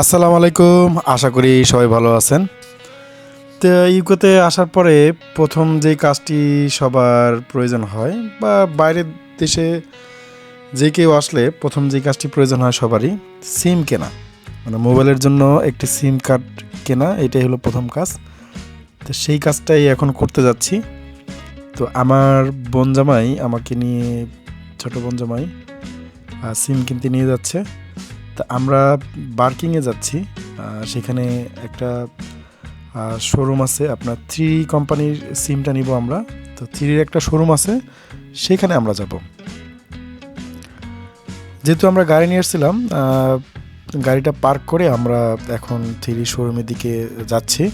আসসালামু আলাইকুম। আশা করি সবাই ভালো আছেন। তো ইউকোতে আসার পরে প্রথম যে কাজটি সবার প্রয়োজন হয় বা বাইরের দেশে যে কেউ আসলে প্রথম যে কাজটি প্রয়োজন হয় সবারই সিম কেনা। মানে মোবাইলের জন্য একটি সিম কার্ড কেনা, এটাই হলো প্রথম কাজ। তো সেই কাজটাই এখন করতে যাচ্ছি। তো আমার বোন জামাই আমাকে নিয়ে, ছোটো বোন জামাই সিম কিনতে নিয়ে যাচ্ছে। তা আমরা বার্কিংয়ে যাচ্ছি সেখানে একটা শোরুম আছে। আপনার থ্রি কোম্পানির সিমটা নিব আমরা। তো থ্রির একটা শোরুম আছে, সেখানে আমরা যাব। যেহেতু আমরা গাড়ি নিয়ে এসেছিলাম গাড়িটা পার্ক করে আমরা এখন থ্রি শোরুমের দিকে যাচ্ছি।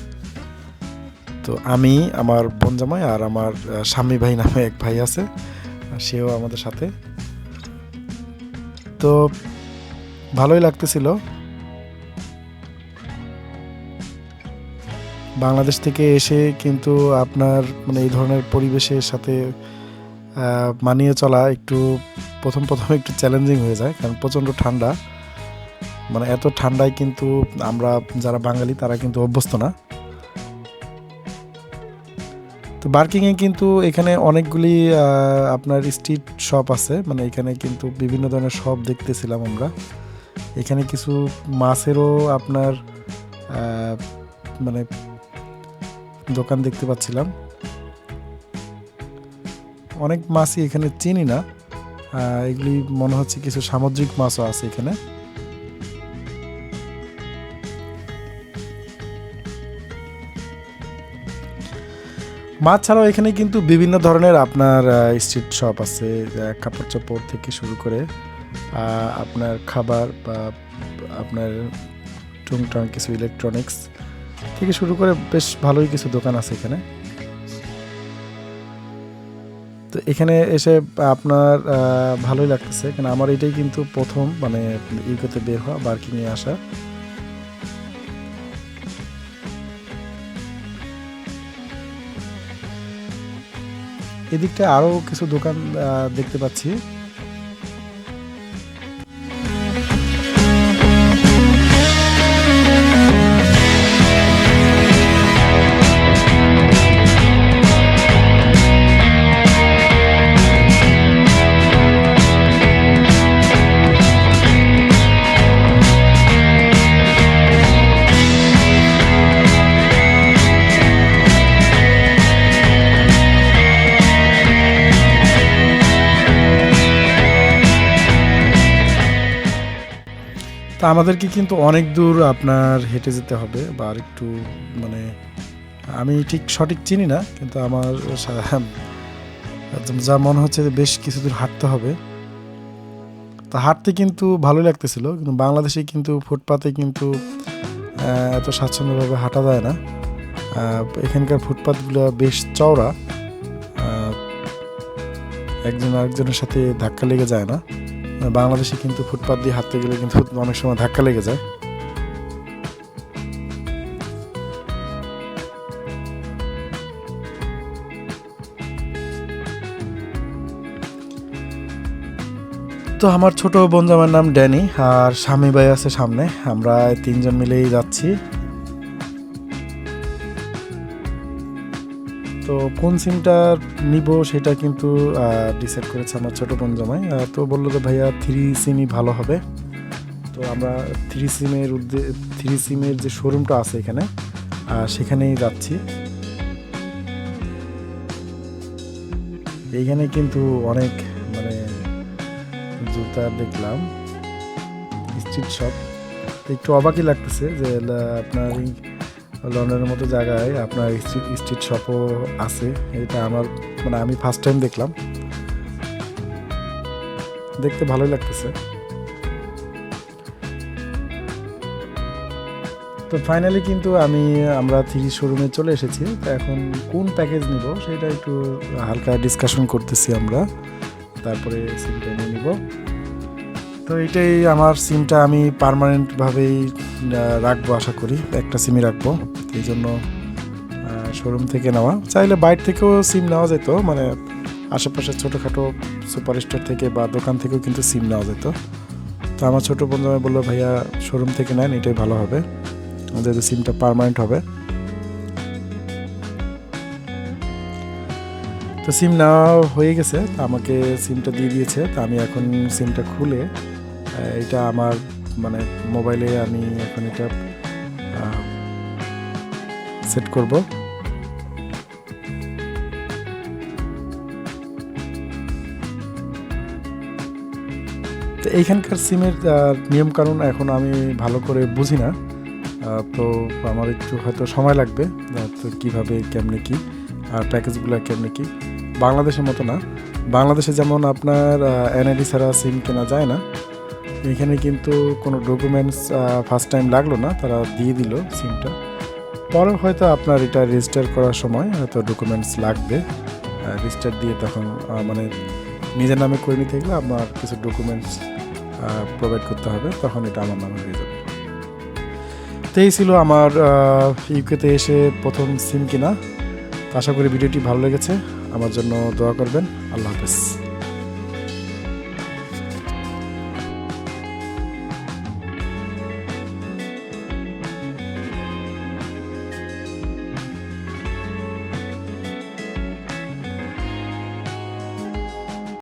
তো আমি, আমার বোন জামাই আর আমার স্বামী ভাই নামে এক ভাই আছে সেও আমাদের সাথে। তো ভালোই লাগতেছিল। বাংলাদেশ থেকে এসে কিন্তু আপনার মানে এই ধরনের পরিবেশের সাথে মানিয়ে চলা একটু প্রথম প্রথম একটু চ্যালেঞ্জিং হয়ে যায়, কারণ প্রচণ্ড ঠান্ডা। মানে এত ঠান্ডায় কিন্তু আমরা যারা বাঙালি তারা কিন্তু অভ্যস্ত না। তো বার্কিংয়ে কিন্তু এখানে অনেকগুলি আপনার স্ট্রিট শপ আছে। মানে এখানে কিন্তু বিভিন্ন ধরনের শপ দেখতেছিলাম আমরা। এখানে কিছু মাছেরও আপনার মানে দোকান দেখতে পাচ্ছিলাম। অনেক মাছই এখানে চিনি না এগুলি মনে হচ্ছে কিছু সামুদ্রিক মাছও আছে এখানে। মাছ ছাড়াও এখানে কিন্তু বিভিন্ন ধরনের আপনার স্ট্রিট শপ আছে কাপড় চোপড় থেকে শুরু করে আপনার খাবার বা আপনার টুংটাং কিছু ইলেকট্রনিক্স থেকে শুরু করে বেশ ভালোই কিছু দোকান আছে এখানে। তো এখানে এসে আপনার ভালোই লাগতেছে। কারণ আমার এটাই কিন্তু প্রথম মানে ইউকেতে বের হওয়া বার্কিংয়ে আসা। এদিকটা আরও কিছু দোকান দেখতে পাচ্ছি। আমাদেরকে কিন্তু অনেক দূর আপনার হেঁটে যেতে হবে বা একটু মানে আমি ঠিক সঠিক চিনি না, কিন্তু আমার যা মনে হচ্ছে যে বেশ কিছু দূর হাঁটতে হবে। তা হাঁটতে কিন্তু ভালোই লাগতেছিল, কিন্তু বাংলাদেশে কিন্তু ফুটপাতে কিন্তু এত স্বাচ্ছন্দ্যভাবে হাঁটা যায় না। এখানকার ফুটপাতগুলো বেশ চওড়া একজন আরেকজনের সাথে ধাক্কা লেগে যায় না। বাংলাদেশে কিন্তু ফুটপাত দিয়ে হাঁটতে গেলে কিন্তু অনেক সময় ধাক্কা লেগে যায়। তো আমার ছোট বোন জামার নাম ড্যানি আর স্বামী ভাই আছে সামনে। আমরা তিনজন মিলেই যাচ্ছি। তো কোন সিমটা নিব সেটা কিন্তু ডিসাইড করেছে আমার ছোট বোন জামাই। তো বলল যে, ভাইয়া থ্রি সিমই ভালো হবে। তো আমরা থ্রি সিমের উদ্দে থ্রি সিমের যে শোরুমটা আছে এখানে সেখানেই যাচ্ছি। এইখানে কিন্তু অনেক মানে জুতা দেখলাম স্ট্রিট শপ একটু অবাকই লাগতেছে যে আপনার লন্ডনের মতো জায়গায় আপনার স্ট্রিট স্ট্রিট শপও আছে। এটা আমার মানে আমি ফার্স্ট টাইম দেখলাম। দেখতে ভালোই লাগতেছে। তো ফাইনালি কিন্তু আমি, আমরা থ্রি শোরুমে চলে এসেছি। তো এখন কোন প্যাকেজ নিব সেটা একটু হালকা ডিসকাশন করতেছি আমরা। তারপরে সিমটা নিয়ে নিব। তো এটাই আমার সিমটা আমি পারমানেন্টভাবেই রাখব আশা করি। একটা সিমই রাখব। এই জন্য শোরুম থেকে নেওয়া। চাইলে বাইরে থেকেও সিম নেওয়া যেত। মানে আশেপাশে ছোটোখাটো সুপার স্টোর থেকে বা দোকান থেকেও কিন্তু সিম নেওয়া যেত। তো আমার ছোটো বন্ধু আমায় বলল, ভাইয়া শোরুম থেকে নেন, এটাই ভালো হবে। আমাদের সিমটা পারমানেন্ট হবে। তো সিম নেওয়া হয়ে গেছে। আমাকে সিমটা দিয়ে দিয়েছে। তা আমি এখন সিমটা খুলে এটা আমার মানে মোবাইলে আমি এখন এটা সেট করব। তো এইখানকার সিমের নিয়মকানুন এখন আমি ভালো করে বুঝি না। তো আমার একটু হয়তো সময় লাগবে তো কীভাবে, কেমনে কী, আর প্যাকেজগুলো কেমনে কী। বাংলাদেশের মতো না। বাংলাদেশে যেমন আপনার এনআইডি ছাড়া সিম কেনা যায় না এখানে কিন্তু কোনো ডকুমেন্টস ফার্স্ট টাইম লাগল না, তারা দিয়ে দিল সিমটা পরে হয়তো আপনার এটা রেজিস্টার করার সময় হয়তো ডকুমেন্টস লাগবে। রেজিস্টার দিয়ে তখন মানে নিজের নামে করে নিতে গেলে আপনার কিছু ডকুমেন্টস প্রোভাইড করতে হবে, তখন এটা আমার নামে হয়ে যাবে। তো এই ছিল আমার ইউকেতে এসে প্রথম সিম কিনা। আশা করি ভিডিওটি ভালো লেগেছে। আমার জন্য দোয়া করবেন। আল্লাহ হাফেজ।